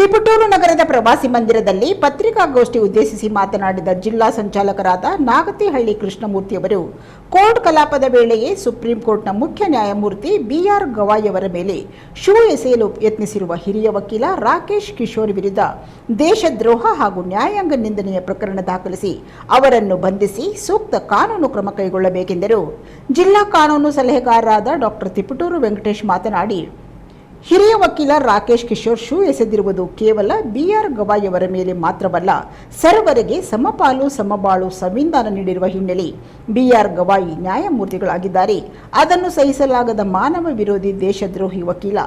ತಿಪಟೂರು ನಗರದ ಪ್ರವಾಸಿ ಮಂದಿರದಲ್ಲಿ ಪತ್ರಿಕಾಗೋಷ್ಠಿ ಉದ್ದೇಶಿಸಿ ಮಾತನಾಡಿದ ಜಿಲ್ಲಾ ಸಂಚಾಲಕರಾದ ನಾಗತಿಹಳ್ಳಿ ಕೃಷ್ಣಮೂರ್ತಿಯವರು ಕೋರ್ಟ್ ಕಲಾಪದ ವೇಳೆಯೇ ಸುಪ್ರೀಂ ಕೋರ್ಟ್ನ ಮುಖ್ಯ ನ್ಯಾಯಮೂರ್ತಿ ಬಿಆರ್ ಗವಾಯ್ ಅವರ ಮೇಲೆ ಶೂ ಎಸೆಯಲು ಯತ್ನಿಸಿರುವ ಹಿರಿಯ ವಕೀಲ ರಾಕೇಶ್ ಕಿಶೋರ್ ವಿರುದ್ಧ ದೇಶದ್ರೋಹ ಹಾಗೂ ನ್ಯಾಯಾಂಗ ನಿಂದನೆಯ ಪ್ರಕರಣ ದಾಖಲಿಸಿ ಅವರನ್ನು ಬಂಧಿಸಿ ಸೂಕ್ತ ಕಾನೂನು ಕ್ರಮ ಕೈಗೊಳ್ಳಬೇಕೆಂದರು. ಜಿಲ್ಲಾ ಕಾನೂನು ಸಲಹೆಗಾರರಾದ ಡಾಕ್ಟರ್ ತಿಪಟೂರು ವೆಂಕಟೇಶ್ ಮಾತನಾಡಿ ಹಿರಿಯ ವಕೀಲ ರಾಕೇಶ್ ಕಿಶೋರ್ ಶೂ ಎಸೆದಿರುವುದು ಕೇವಲ ಬಿಆರ್ ಆರ್ ಅವರ ಮೇಲೆ ಮಾತ್ರವಲ್ಲ, ಸರ್ವರಿಗೆ ಸಮಪಾಲು ಸಮಬಾಳು ಸಂವಿಧಾನ ನೀಡಿರುವ ಹಿನ್ನೆಲೆ ಬಿಆರ್ ಗವಾಯಿ ನ್ಯಾಯಮೂರ್ತಿಗಳಾಗಿದ್ದಾರೆ. ಅದನ್ನು ಸಹಿಸಲಾಗದ ಮಾನವ ವಿರೋಧಿ ದೇಶದ್ರೋಹಿ ವಕೀಲ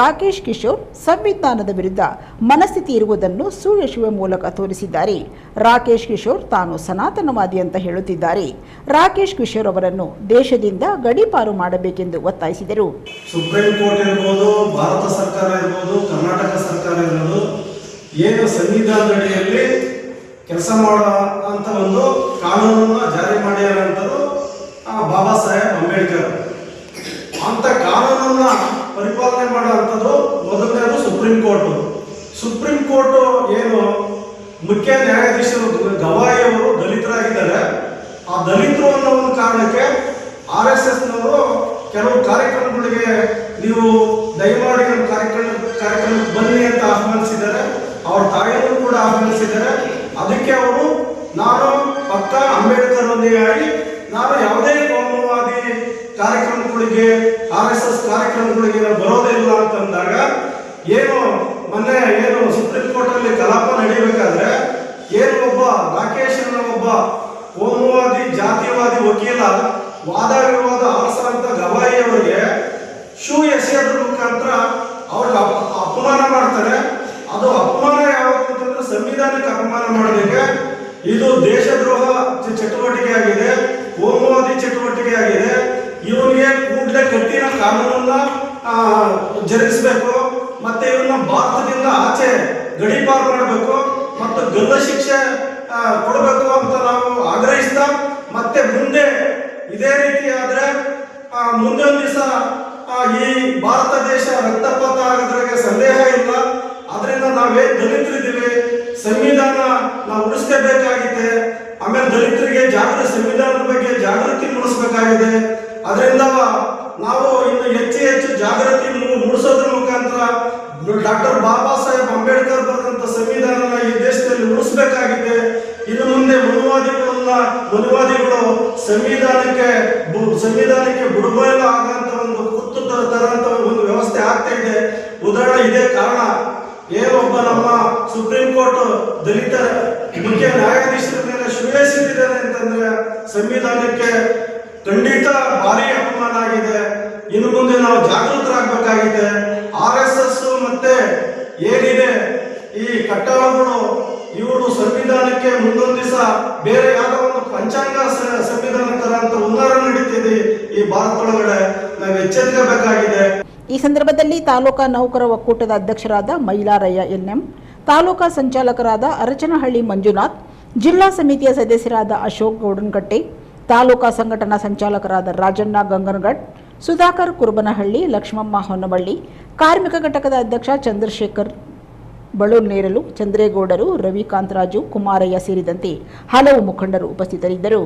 ರಾಕೇಶ್ ಕಿಶೋರ್ ಸಂವಿಧಾನದ ವಿರುದ್ಧ ಮನಸ್ಥಿತಿ ಇರುವುದನ್ನು ಸುಳ್ಳು ಮೂಲಕ ತೋರಿಸಿದ್ದಾರೆ. ರಾಕೇಶ್ ಕಿಶೋರ್ ತಾನು ಸನಾತನವಾದಿ ಅಂತ ಹೇಳುತ್ತಿದ್ದಾರೆ. ರಾಕೇಶ್ ಕಿಶೋರ್ ಅವರನ್ನು ದೇಶದಿಂದ ಗಡೀಪಾರು ಮಾಡಬೇಕೆಂದು ಒತ್ತಾಯಿಸಿದರು. ಸುಪ್ರೀಂ ಕೋರ್ಟ್ ಏನು ಸಂವಿಧಾನದಡಿಯಲ್ಲಿ ಕೆಲಸ ಮಾಡೋ ಅಂತ ಒಂದು ಕಾನೂನನ್ನು ಜಾರಿ ಆ ಬಾಬಾ ಸಾಹೇಬ್ ಅಂಬೇಡ್ಕರ್. ಅಂತ ಕಾನೂನನ್ನ ಪರಿಪಾಲನೆ ಮಾಡುವಂಥದ್ದು ಮೊದಲನೇದು ಸುಪ್ರೀಂ ಕೋರ್ಟ್. ಸುಪ್ರೀಂ ಕೋರ್ಟ್ ಏನು ಮುಖ್ಯ ನ್ಯಾಯಾಧೀಶರು ಗವಾಯಿ ಅವರು ದಲಿತರಾಗಿದ್ದಾರೆ. ಆ ದಲಿತರು ಅನ್ನೋ ಒಂದು ಕಾರಣಕ್ಕೆ ಆರ್ ಎಸ್ ಎಸ್ನವರು ಕೆಲವು ಕಾರ್ಯಕ್ರಮಗಳಿಗೆ ನೀವು ದಯಮಾಡಿ ಏನು, ಮೊನ್ನೆ ಏನು ಸುಪ್ರೀಂ ಕೋರ್ಟ್ ಅಲ್ಲಿ ಕಲಾಪ ನಡೀಬೇಕಾದ್ರೆ ಏನು ಒಬ್ಬ ರಾಕೇಶ್ ಒಬ್ಬ ಕೋಮುವಾದಿ, ಜಾತಿವಾದಿ ವಕೀಲ, ವಾದ ವಿವಾದ ಆರಿಸಂತ ಗವಾಯಿ ಅವರಿಗೆ ಶೂ ಎಸೆಯೋದ್ರ ಮುಖಾಂತರ ಅವ್ರಿಗೆ ಅಪ- ಅಪಮಾನ ಮಾಡ್ತಾರೆ. ಅದು ಅಪಮಾನ ಯಾವುದು ಅಂತಂದ್ರೆ ಸಂವಿಧಾನಕ್ಕೆ ಅಪಮಾನ ಮಾಡೋದಕ್ಕೆ ಇದು ದೇಶದ್ರೋಹ ಚಟುವಟಿಕೆ ಆಗಿದೆ, ಕೋಮುವಾದಿ ಚಟುವಟಿಕೆ ಆಗಿದೆ. ಇವನಿಗೆ ಕೂಡಲೇ ಕಠಿಣ ಕಾನೂನನ್ನ ಜರುಗಿಸಬೇಕು. ಮತ್ತೆ ಇವನ್ನ ಭಾರತದಿಂದ ಆಚೆ ಗಡೀಪಾರು ಮಾಡಬೇಕು ಮತ್ತು ಗಲ್ಲ ಶಿಕ್ಷೆ ಕೊಡಬೇಕು ಅಂತ ನಾವು ಆಗ್ರಹಿಸ್ತಾ ಮತ್ತೆ ಮುಂದೆ ಇದೇ ರೀತಿ ಆದ್ರೆ ಮುಂದೆ ಒಂದು ದಿವಸ ಈ ಭಾರತ ದೇಶ ರಕ್ತಪಾತ ಆಗೋದ್ರಾಗೆ ಡಾಕ್ಟರ್ ಬಾಬಾ ಸಾಹೇಬ್ ಅಂಬೇಡ್ಕರ್ ಬರೆದಂತ ಸಂವಿಧಾನನ ಈ ದೇಶದಲ್ಲಿ ಉಳಿಸ್ಬೇಕಾಗಿದೆ. ಇನ್ನು ಮುಂದೆ ಮನುವಾದಿಗಳನ್ನ, ಮನುವಾದಿಗಳು ಸಂವಿಧಾನಕ್ಕೆ ಸಂವಿಧಾನಕ್ಕೆ ಬುಡಬಯಲು ಆಗಂತ ಒಂದು ಕುತ್ತು ತರ- ತರಂತ ಒಂದು ವ್ಯವಸ್ಥೆ ಆಗ್ತಾ ಇದೆ. ಉದಾಹರಣೆ ಇದೇ ಕಾರಣ. ಏನೊಬ್ಬ ನಮ್ಮ ಸುಪ್ರೀಂ ಕೋರ್ಟ್ ದಲಿತ ಮುಖ್ಯ ನ್ಯಾಯಾಧೀಶರ ಮೇಲೆ ಶ್ರೇಯಸಿದ್ದಾರೆ ಅಂತಂದ್ರೆ ಸಂವಿಧಾನಕ್ಕೆ ಖಂಡಿತ ಭಾರಿ ಅಪಮಾನ ಆಗಿದೆ. ಇನ್ನು ಮುಂದೆ ನಾವು ಜಾಗೃತರಾಗಬೇಕಾಗಿದೆ ಆರ್ ಎಸ್ ಎಸ್ ಮತ್ತೆ ಏನಿದೆ, ಈ ಕಟ್ಟಡಗಳು, ಇವರು ಸಂವಿಧಾನಕ್ಕೆ ಮುಂದೊಂದು ದಿವಸ ಬೇರೆ ಯಾವ ಒಂದು ಪಂಚಾಂಗ ಸಂವಿಧಾನ ತರ ಅಂತ ಉನ್ನಾರ ನಡೀತಿದೆ ಈ ಭಾರತದೊಳಗಡೆ ನಾವು ಎಚ್ಚೆತ್ಕೋಬೇಕಾಗಿದೆ. ಈ ಸಂದರ್ಭದಲ್ಲಿ ತಾಲೂಕಾ ನೌಕರ ಒಕ್ಕೂಟದ ಅಧ್ಯಕ್ಷರಾದ ಮೈಲಾರಯ್ಯ ಎನ್ಎಂ, ತಾಲೂಕಾ ಸಂಚಾಲಕರಾದ ಅರಚನಹಳ್ಳಿ ಮಂಜುನಾಥ್, ಜಿಲ್ಲಾ ಸಮಿತಿಯ ಸದಸ್ಯರಾದ ಅಶೋಕ್ ಗೌಡನ್ಕಟ್ಟೆ ತಾಲೂಕಾ ಸಂಘಟನಾ ಸಂಚಾಲಕರಾದ ರಾಜಣ್ಣ ಗಂಗನಗಡ್ ಸುಧಾಕರ್ ಕುರುಬನಹಳ್ಳಿ, ಲಕ್ಷ್ಮಮ್ಮ ಹೊನ್ನವಳ್ಳಿ, ಕಾರ್ಮಿಕ ಘಟಕದ ಅಧ್ಯಕ್ಷ ಚಂದ್ರಶೇಖರ್ ಬಳೂರ್ನೇರಲು ಚಂದ್ರೇಗೌಡರು, ರವಿಕಾಂತರಾಜು, ಕುಮಾರಯ್ಯ ಸೇರಿದಂತೆ ಹಲವು ಮುಖಂಡರು ಉಪಸ್ಥಿತರಿದ್ದರು.